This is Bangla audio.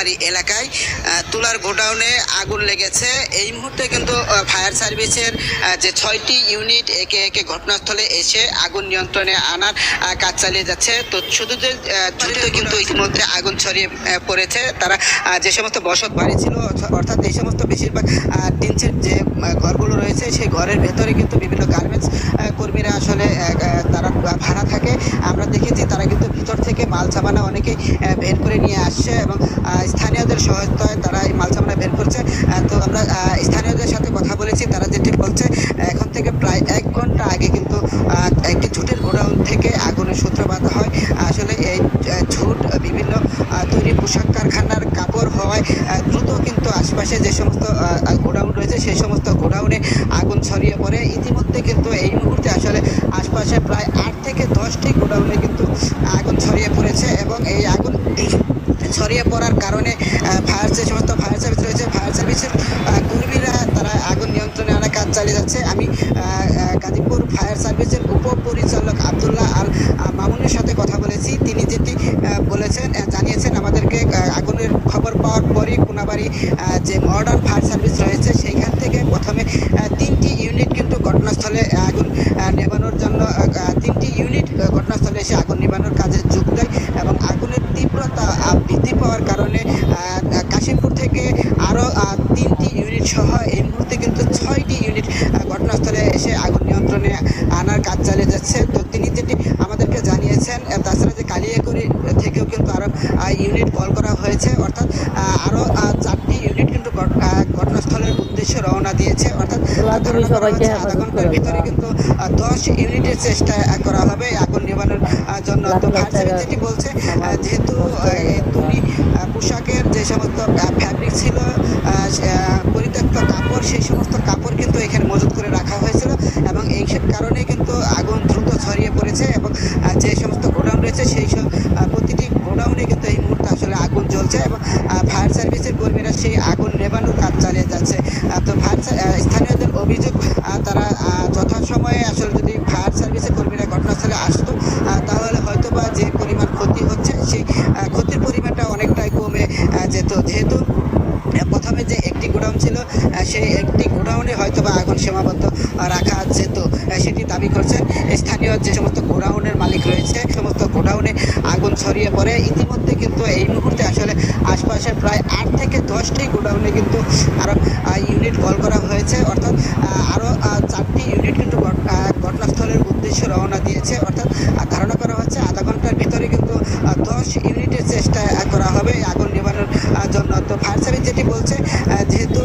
কোনাবাড়ি এলাকায় তুলার গোডাউনে আগুন লেগেছে। এই মুহূর্তে কিন্তু ফায়ার সার্ভিসের যে ছয়টি ইউনিট একে একে ঘটনাস্থলে এসে আগুন নিয়ন্ত্রণে আনার কাজ চালিয়ে যাচ্ছে। তো শুধু যে দ্রুত কিন্তু ইতিমধ্যে আগুন ছড়িয়ে পড়েছে। তারা যে সমস্ত বসত বাড়ি ছিল অর্থাৎ এই সমস্ত বেশিরভাগ টিনচের যে ঘরগুলো রয়েছে, সেই ঘরের ভেতরে কিন্তু বিভিন্ন গার্মেন্টস কর্মীরা আসলে তারা ভাড়া থাকে। আমরা দেখেছি তারা কিন্তু থেকে মাল সামানা অনেকেই বের করে নিয়ে আসছে এবং স্থানীয়দের সহায়তায় তারা এই মাল সামানা বের করছে। তো আমরা স্থানীয়দের সাথে কথা বলেছি, তারা যেটি বলছে, এখন থেকে প্রায় এক ঘণ্টা আগে কিন্তু একটি ঝুটের গোডাউন থেকে আগুনের সূত্রপাত হয়। আসলে এই ঝুট বিভিন্ন তৈরি পোশাক কারখানার কাপড় হওয়ায় দ্রুত কিন্তু আশপাশে যে সমস্ত গোডাউন রয়েছে, সেই সমস্ত গোডাউনে আগুন ছড়িয়ে পড়ে। ইতিমধ্যে কিন্তু এই মুহূর্তে আসলে আশপাশে প্রায় আট থেকে দশটি গোডাউনে কিন্তু আগুন ছড়িয়ে এবং এই আগুন ছড়িয়ে পড়ার কারণে ফায়ার যে সমস্ত ফায়ার সার্ভিস রয়েছে ফায়ার সার্ভিসের কর্মীরা তারা আগুন নিয়ন্ত্রণে আনার কাজ চালিয়ে যাচ্ছে। আমি গাজীপুর ফায়ার সার্ভিসের উপপরিচালক আবদুল্লাহ আল মামুনের সাথে কথা বলেছি। তিনি যেটি বলেছেন জানিয়েছেন, আমাদেরকে আগুনের খবর পাওয়ার পরই কোনাবাড়ি যে মডার্ন ফায়ার সার্ভিস রয়েছে, সেইখান থেকে প্রথমে তিনটি ইউনিট কিন্তু ঘটনাস্থলে আগুন নেভানোর জন্য তিনটি ইউনিট ঘটনাস্থলে এসে আগুন নেভানোর কাজে যোগ দেয় এবং আগুনের তীব্রতা আহ, বৃদ্ধি পাওয়ার কারণে আহ, আহ, কাশিমপুর থেকে আরও তিনটি ইউনিট সহ এই মুহূর্তে কিন্তু ছয়টি ইউনিট আহ, ঘটনাস্থলে এসে আগুন নিয়ন্ত্রণে আনার কাজ চালিয়ে যাচ্ছে। তো তিনি যেটি আমাদেরকে জানিয়েছেন তাছাড়া যে কালিয়াকুড়ি থেকেও কিন্তু আরও ইউনিট কল করা হয়েছে। অর্থাৎ আরও চারটি ইউনিট কিন্তু ঘট- ঘটনাস্থলের উদ্দেশ্যে রওনা দিয়েছে। অর্থাৎ আধা ঘণ্টার ভিতরে কিন্তু দশ ইউনিটের চেষ্টা করা হবে। আগুন আহ, জন্য তো ফায়ার যেটি বলছে যেহেতু আহ, তৈরি পোশাকের যে সমস্ত ফ্যাব্রিক ছিল পরিত্যক্ত কাপড় সেই সমস্ত কাপড় কিন্তু এখানে মজুত করে রাখা হয়েছিল এবং এই কারণে কিন্তু আগুন দ্রুত ছড়িয়ে পড়েছে এবং যে সমস্ত গোডাউন রয়েছে সেই সব প্রতিটি গোডাউনে কিন্তু এই মুহূর্তে আসলে আগুন জ্বলছে এবং ফায়ার সার্ভিসের কর্মীরা সেই আগুন নেবানোর কাজ চালিয়ে যাচ্ছে। তো ফায়ার স্থানীয়দের অভিযোগ তারা আহ, যথাসময়ে আসলে যদি ফায়ার সার্ভিসের কর্মীরা ঘটনাস্থলে আসতো আহ, তাহলে হয়তো বা যে পরিমাণ ক্ষতি হচ্ছে সেই আহ, ক্ষতির পরিমাণটা অনেকটাই কমে আহ, যেত যেহেতু প্রথমে যে একটি গোডাউন ছিল সেই একটি গোডাউনে হয়তো বা আগুন সীমাবদ্ধ রাখা যেত সেটি দাবি করছেন স্থানীয় যে সমস্ত গোডাউনের মালিক রয়েছে, সমস্ত গোডাউনে আগুন ছড়িয়ে পড়ে। ইতিমধ্যে কিন্তু এই মুহূর্তে আসলে আশপাশে প্রায় আট থেকে দশটি গোডাউনে কিন্তু আরও ইউনিট কল করা হয়েছে। অর্থাৎ আরও চারটি ইউনিট কিন্তু ঘট- ঘটনাস্থলের উদ্দেশ্যে রওনা দিয়েছে। অর্থাৎ ধারণা করা হচ্ছে আধা ঘণ্টার ভিতরে কিন্তু দশ ইউনিটের চেষ্টা নার্সারি যেটি বলছে যেহেতু